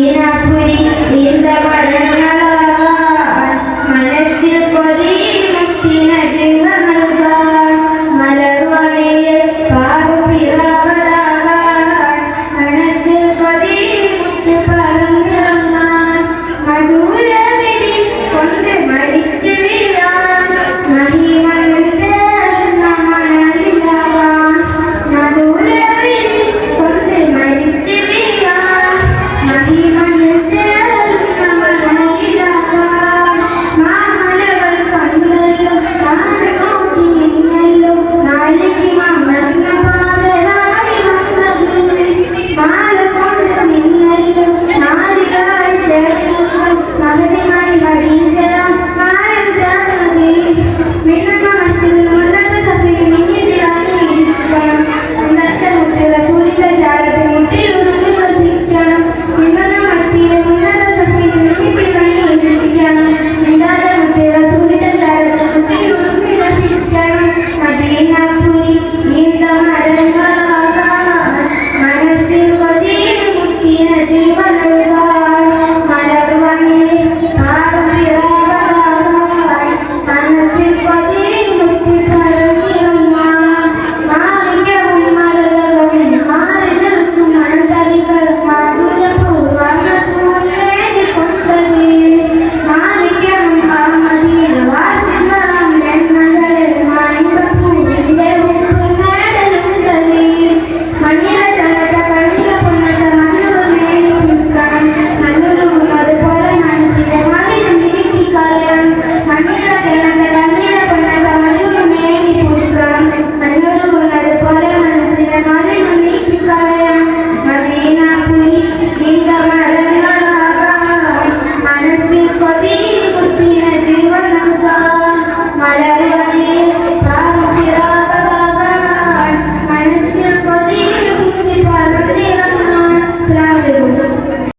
Gracias. കുറേ ഇത് കൊടുത്തിരിക്കണത്